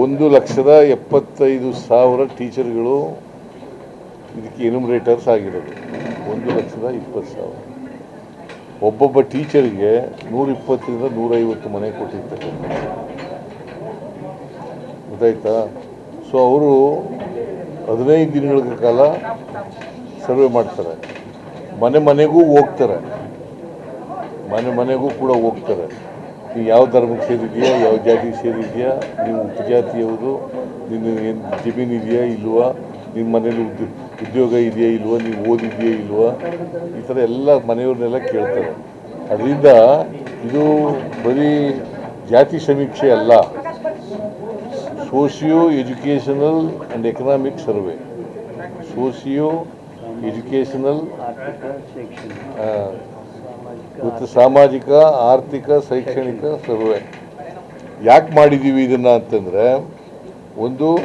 ಒಂದು ಲಕ್ಷದ ಎಪ್ಪತ್ತೈದು ಸಾವಿರ ಟೀಚರ್ಗಳು ಇದಕ್ಕೆ ಎನ್ಯುಮರೇಟರ್ಸ್ ಆಗಿರೋದು. ಒಂದು ಲಕ್ಷದ ಇಪ್ಪತ್ತು ಸಾವಿರ. ಒಬ್ಬೊಬ್ಬ ಟೀಚರ್ಗೆ ನೂರಿಪ್ಪತ್ತರಿಂದ ನೂರೈವತ್ತು ಮನೆ ಕೊಟ್ಟಿರ್ತಕ್ಕಂಥ ಗೊತ್ತಾಯ್ತಾ? ಸೊ ಅವರು ಹದಿನೈದು ದಿನಗಳ ಕಾಲ ಸರ್ವೆ ಮಾಡ್ತಾರೆ. ಮನೆ ಮನೆಗೂ ಹೋಗ್ತಾರೆ. ಮನೆ ಮನೆಗೂ ಕೂಡ ಹೋಗ್ತಾರೆ. ನೀವು ಯಾವ ಧರ್ಮಕ್ಕೆ ಸೇರಿದೆಯಾ ಯಾವ ಜಾತಿಗೆ ಸೇರಿದೆಯಾ ನೀವು ಉಪಜಾತಿಯವರು ನಿನ್ನ ಏನು ಜಮೀನು ಇದೆಯಾ ಇಲ್ವಾ ನಿಮ್ಮ ಮನೇಲಿ ಉದ್ಯೋಗ ಉದ್ಯೋಗ ಇದೆಯಾ ಇಲ್ವಾ ನೀವು ಓದಿದೆಯಾ ಇಲ್ವಾ ಈ ಥರ ಎಲ್ಲ ಮನೆಯವ್ರನ್ನೆಲ್ಲ ಕೇಳ್ತಾರೆ. ಅದರಿಂದ ಇದು ಬರೀ ಜಾತಿ ಸಮೀಕ್ಷೆ ಅಲ್ಲ socio educational and economic survey. Socio educational ಮತ್ತು ಸಾಮಾಜಿಕ, ಆರ್ಥಿಕ, ಶೈಕ್ಷಣಿಕ ಸರ್ವೆ. ಯಾಕೆ ಮಾಡಿದ್ದೀವಿ ಇದನ್ನು ಅಂತಂದರೆ, ಒಂದು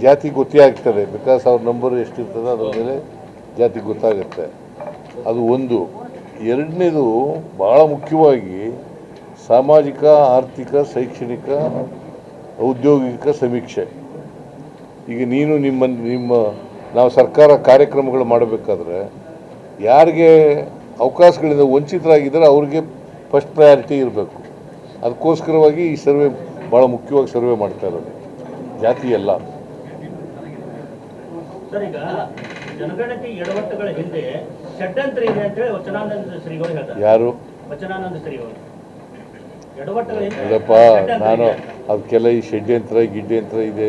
ಜಾತಿ ಗೊತ್ತೇ ಆಗ್ತದೆ. ಬಿಕಾಸ್ ಅವ್ರ ನಂಬರ್ ಎಷ್ಟಿರ್ತದೆ ಅದರ ಮೇಲೆ ಜಾತಿ ಗೊತ್ತಾಗುತ್ತೆ. ಅದು ಒಂದು. ಎರಡನೇದು ಭಾಳ ಮುಖ್ಯವಾಗಿ ಸಾಮಾಜಿಕ, ಆರ್ಥಿಕ, ಶೈಕ್ಷಣಿಕ, ಔದ್ಯೋಗಿಕ ಸಮೀಕ್ಷೆ. ಈಗ ನೀನು ನಿಮ್ಮ ನಿಮ್ಮ, ನಾವು ಸರ್ಕಾರ ಕಾರ್ಯಕ್ರಮಗಳು ಮಾಡಬೇಕಾದ್ರೆ, ಯಾರಿಗೆ ಅವಕಾಶಗಳಿಂದ ವಂಚಿತರಾಗಿದ್ದರೆ ಅವ್ರಿಗೆ ಫಸ್ಟ್ ಪ್ರಯಾರಿಟಿ ಇರಬೇಕು. ಅದಕ್ಕೋಸ್ಕರವಾಗಿ ಈ ಸರ್ವೆ ಭಾಳ ಮುಖ್ಯವಾಗಿ ಸರ್ವೆ ಮಾಡ್ತಾ ಇರೋದು. ಜಾತಿ ಎಲ್ಲ. ಯಾರು? ಷಡ್ಯಂತ್ರ ನಾನು ಅದಕ್ಕೆಲ್ಲ ಈ ಷಡ್ಯಂತ್ರ ಗಿಡ್ಯಂತ್ರ ಇದೆ.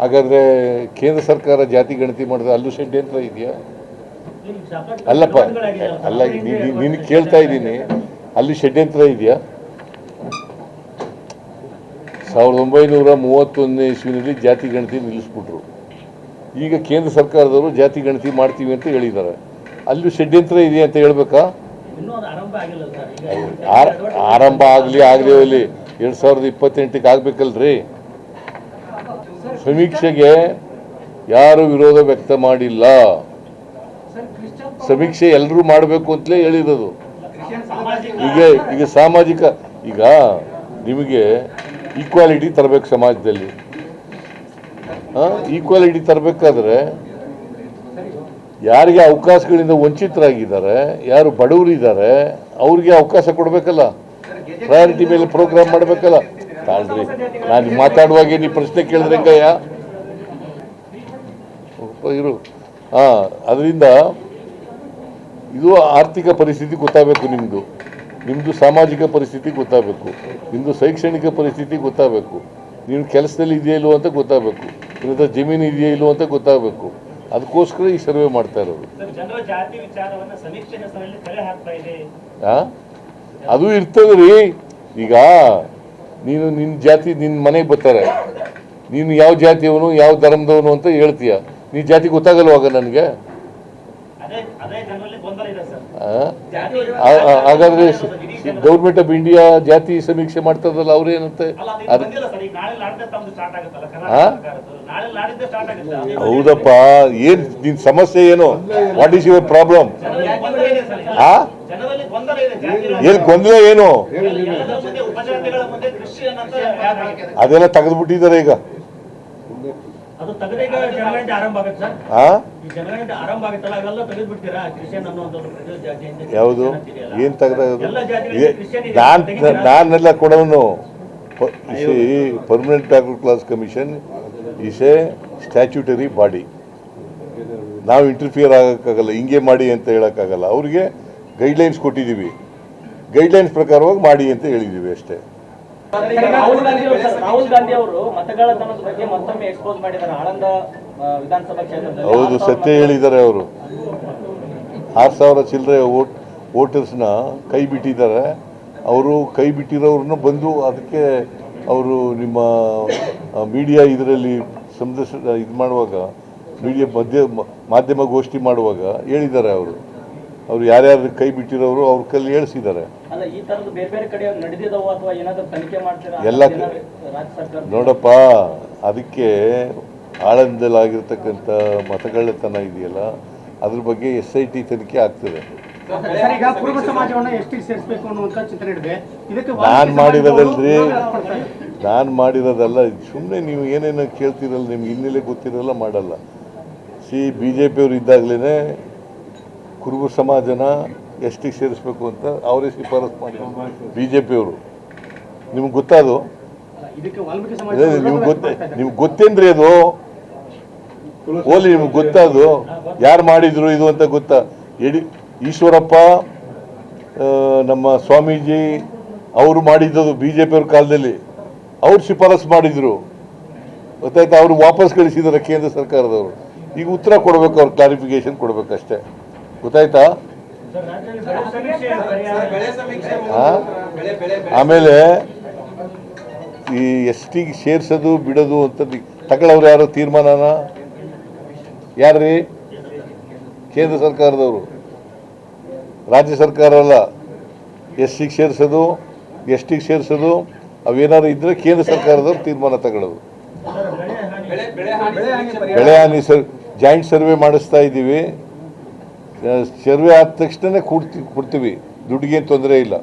ಹಾಗಾದ್ರೆ ಕೇಂದ್ರ ಸರ್ಕಾರ ಜಾತಿ ಗಣತಿ ಮಾಡಿದ್ರೆ ಅಲ್ಲೂ ಷಡ್ಯಂತ್ರ ಇದೆಯಾ? ಅಲ್ಲಪ್ಪ ಅಲ್ಲ ನೀನು ಕೇಳ್ತಾ ಇದ್ದೀನಿ. ಅಲ್ಲಿ ಷಡ್ಯಂತ್ರ ಇದೆಯಾ? ಸಾವಿರದ ಒಂಬೈನೂರ ಮೂವತ್ತೊಂದನೇ ಇಸ್ವಿನಲ್ಲಿ ಜಾತಿ ಗಣತಿ ನಿಲ್ಲಿಸ್ಬಿಟ್ರು. ಈಗ ಕೇಂದ್ರ ಸರ್ಕಾರದವರು ಜಾತಿ ಗಣತಿ ಮಾಡ್ತೀವಿ ಅಂತ ಹೇಳಿದ್ದಾರೆ. ಅಲ್ಲೂ ಷಡ್ಯಂತ್ರ ಇದೆಯಾ ಅಂತ ಹೇಳ್ಬೇಕಾ? ಆರಂಭ ಆಗಲಿ ಆಗಲಿ ಅಲ್ಲಿ ಎರಡು ಸಾವಿರದ ಇಪ್ಪತ್ತೆಂಟಕ್ಕೆ ಆಗಬೇಕಲ್ರಿ? ಸಮೀಕ್ಷೆಗೆ ಯಾರು ವಿರೋಧ ವ್ಯಕ್ತ ಮಾಡಿಲ್ಲ? ಸಮೀಕ್ಷೆ ಎಲ್ಲರೂ ಮಾಡಬೇಕು ಅಂತಲೇ ಹೇಳಿರೋದು ಈಗ ಈಗ ಸಾಮಾಜಿಕ ಈಗ ನಿಮಗೆ ಈಕ್ವಾಲಿಟಿ ತರಬೇಕು ಸಮಾಜದಲ್ಲಿ. ಈಕ್ವಾಲಿಟಿ ತರಬೇಕಾದ್ರೆ ಯಾರಿಗೆ ಅವಕಾಶಗಳಿಂದ ವಂಚಿತರಾಗಿದ್ದಾರೆ ಯಾರು ಬಡವರಿದ್ದಾರೆ ಅವ್ರಿಗೆ ಅವಕಾಶ ಕೊಡಬೇಕಲ್ಲ. ಪ್ರಯಾರಿಟಿ ಮೇಲೆ ಪ್ರೋಗ್ರಾಮ್ ಮಾಡಬೇಕಲ್ಲ. ತಾಳ್ರಿ ನಾನು ಮಾತಾಡುವಾಗ ನೀವು ಪ್ರಶ್ನೆ ಕೇಳಿದ್ರೆ ಹೆಂಗಯ್ಯ ಇರು. ಹಾಂ ಅದರಿಂದ ಇದು ಆರ್ಥಿಕ ಪರಿಸ್ಥಿತಿ ಗೊತ್ತಾಗಬೇಕು ನಿಮ್ಮದು ನಿಮ್ಮದು ಸಾಮಾಜಿಕ ಪರಿಸ್ಥಿತಿ ಗೊತ್ತಾಗಬೇಕು. ನಿಮ್ಮದು ಶೈಕ್ಷಣಿಕ ಪರಿಸ್ಥಿತಿ ಗೊತ್ತಾಗಬೇಕು. ನೀವು ಕೆಲಸದಲ್ಲಿ ಇದೆಯಾ ಇಲ್ವೋ ಅಂತ ಗೊತ್ತಾಗಬೇಕು. ನಿಮ್ಮ ಜಮೀನು ಇದೆಯಾ ಇಲ್ವೋ ಅಂತ ಗೊತ್ತಾಗಬೇಕು. ಅದಕ್ಕೋಸ್ಕರ ಈ ಸರ್ವೆ ಮಾಡ್ತಾ ಇರೋದು? ಅದು ಇರ್ತದೆ ರೀ. ಈಗ ನೀನು ನಿನ್ನ ಜಾತಿ ನಿನ್ನ ಮನೆಗೆ ಬರ್ತಾರೆ. ನೀನು ಯಾವ ಜಾತಿಯವನು ಯಾವ ಧರ್ಮದವನು ಅಂತ ಹೇಳ್ತೀಯ. ನೀ ಜಾತಿ ಗೊತ್ತಾಗಲ್ವಾಗ ನನಗೆ? ಹಾಗಾದ್ರೆ ಗೌರ್ಮೆಂಟ್ ಆಫ್ ಇಂಡಿಯಾ ಜಾತಿ ಸಮೀಕ್ಷೆ ಮಾಡ್ತದಲ್ಲ ಅವ್ರೇನಂತೆ ಹೌದಪ್ಪ ಏನ್ ನಿನ್ ಸಮಸ್ಯೆ ಏನು? What is your problem. ಆ? ಏನ್ ಗೊಂದಲ ಏನು? ಅದೆಲ್ಲ ತೆಗೆದ್ಬಿಟ್ಟಿದ್ದಾರೆ ಈಗ. ಯಾವುದು? ಏನು ತೆಗ್ದಾಗದು ನಾನ್? ನಾನೆಲ್ಲ ಕೊಡೋನು. Permanent backward class commission is a statutory body ನಾವು ಇಂಟರ್ಫಿಯರ್ ಆಗೋಕ್ಕಾಗಲ್ಲ ಹಿಂಗೆ ಮಾಡಿ ಅಂತ ಹೇಳೋಕ್ಕಾಗಲ್ಲ. ಅವ್ರಿಗೆ ಗೈಡ್ಲೈನ್ಸ್ ಕೊಟ್ಟಿದ್ದೀವಿ. ಗೈಡ್ಲೈನ್ಸ್ ಪ್ರಕಾರವಾಗಿ ಮಾಡಿ ಅಂತ ಹೇಳಿದ್ದೀವಿ ಅಷ್ಟೇ. ರಾಹುಲ್ ಗಾಂಧಿ ಅವರು ಸರ್, ರಾಹುಲ್ ಗಾಂಧಿ ಅವರು ಮತಗಳತನದ ಬಗ್ಗೆ ಮತ್ತೊಮ್ಮೆ ಎಕ್ಸ್ಪೋಸ್ ಮಾಡಿದ್ದಾರೆ. ಆಳಂದ ವಿಧಾನಸಭಾ ಕ್ಷೇತ್ರದಲ್ಲಿ ಹೌದು ಸತ್ಯ ಹೇಳಿದ್ದಾರೆ ಅವರು. ಆರು ಸಾವಿರ ಚಿಲ್ಲರೆ ವೋಟ್ ವೋಟರ್ಸ್ನ ಕೈ ಬಿಟ್ಟಿದ್ದಾರೆ. ಅವರು ಕೈ ಬಿಟ್ಟಿರೋರನ್ನ ಬಂದು ಅದಕ್ಕೆ ಅವರು ನಿಮ್ಮ ಮೀಡಿಯಾ ಇದರಲ್ಲಿ ಸಂದರ್ಶನ ಇದು ಮಾಡುವಾಗ ಮೀಡಿಯಾ ಮಧ್ಯ ಮಾಧ್ಯಮ ಗೋಷ್ಠಿ ಮಾಡುವಾಗ ಹೇಳಿದ್ದಾರೆ ಅವರು. ಅವರು ಯಾರ್ಯಾರು ಕೈ ಬಿಟ್ಟಿರೋರು ಅವ್ರ ಕಲ್ಲಿ ಹೇಳಿಸಿದ್ದಾರೆ ಅಲ್ಲ ಈ ತರದ ಬೇರೆ ಬೇರೆ ಕಡೆ ನಡೆದಿದವು ಅಥವಾ ಏನಾದ್ರು ತನಿಖೆ ಮಾಡ್ತೀರಾ? ಎಲ್ಲ ನೋಡಪ್ಪ ಅದಕ್ಕೆ ಆಳಂದಲಾಗಿರ್ತಕ್ಕಂಥ ಮತಗಳ್ಳತನ ಇದೆಯಲ್ಲ ಅದ್ರ ಬಗ್ಗೆ ಎಸ್ ಐ ಟಿ ತನಿಖೆ ಆಗ್ತದೆ. ನಾನು ಈಗ ಕುರುಬ ಸಮಾಜವನ್ನ ಎಷ್ಟಿಗೆ ಸೇರಿಸಬೇಕು ಅನ್ನುವಂತ ಚಿಂತನೆ ಇದೆ ಇದಕ್ಕೆ ನಾನ್ ಮಾಡಿರೋದಲ್ರಿ. ನಾನು ಮಾಡಿರೋದಲ್ಲ ಸುಮ್ಮನೆ ನೀವು ಏನೇನೋ ಕೇಳ್ತಿರಲ್ಲ ನಿಮ್ಗೆ ಹಿನ್ನೆಲೆ ಗೊತ್ತಿರಲ್ಲ ಮಾಡಲ್ಲ. ಸಿ ಬಿ ಜೆ ಪಿಯವರು ಇದ್ದಾಗಲೇ ಕುರುಬ ಸಮಾಜನ ಎಷ್ಟಿಗೆ ಸೇರಿಸ್ಬೇಕು ಅಂತ ಅವರೇ ಶಿಫಾರಸು ಮಾಡಿದ್ರು ಬಿ ಜೆ ಪಿಯವರು ನಿಮ್ಗೆ ಗೊತ್ತಾದು ನಿಮ್ಗೆ ಗೊತ್ತ ನಿಮ್ಗೆ ಗೊತ್ತೇನ್ರಿ ಅದು? ಓಲಿ ನಿಮ್ಗೆ ಗೊತ್ತಾದು ಯಾರು ಮಾಡಿದ್ರು ಇದು ಅಂತ ಗೊತ್ತಾ? ಯಡಿ ಈಶ್ವರಪ್ಪ ನಮ್ಮ ಸ್ವಾಮೀಜಿ ಅವರು ಮಾಡಿದ್ದದು ಬಿ ಜೆ ಪಿಯವ್ರ ಕಾಲದಲ್ಲಿ. ಅವ್ರು ಶಿಫಾರಸು ಮಾಡಿದ್ರು. ಗೊತ್ತಾಯ್ತಾ? ಅವರು ವಾಪಸ್ ಕಳಿಸಿದ್ದಾರೆ ಕೇಂದ್ರ ಸರ್ಕಾರದವರು. ಈಗ ಉತ್ತರ ಕೊಡಬೇಕು ಅವ್ರು ಕ್ಲಾರಿಫಿಕೇಶನ್ ಕೊಡಬೇಕಷ್ಟೇ. ಗೊತ್ತಾಯ್ತಾ? ಆಮೇಲೆ ಈ ಎಸ್ ಟಿಗೆ ಸೇರ್ಸೋದು ಬಿಡೋದು ಅಂತ ತಗೊಳ್ಳೋರು ಯಾರು ತೀರ್ಮಾನನ? ಯಾರ್ರೀ? ಕೇಂದ್ರ ಸರ್ಕಾರದವರು. ರಾಜ್ಯ ಸರ್ಕಾರ ಅಲ್ಲ. ಎಸ್ ಟಿಗೆ ಸೇರಿಸೋದು ಎಸ್ ಟಿಗೆ ಸೇರಿಸೋದು ಅವೇನಾದ್ರು ಇದ್ರೆ ಕೇಂದ್ರ ಸರ್ಕಾರದವ್ರು ತೀರ್ಮಾನ ತಗೊಳ್ಳೋದು. ಬೆಳೆ ಹಾನಿ ಸರ್ ಜಾಯಿಂಟ್ ಸರ್ವೆ ಮಾಡಿಸ್ತಾ ಇದ್ದೀವಿ ಸರ್ವೆ ಆದ ತಕ್ಷಣ ಕೊಡ್ತೀವಿ ಕೊಡ್ತೀವಿ. ದುಡ್ಡಿಗೆ ತೊಂದರೆ ಇಲ್ಲ.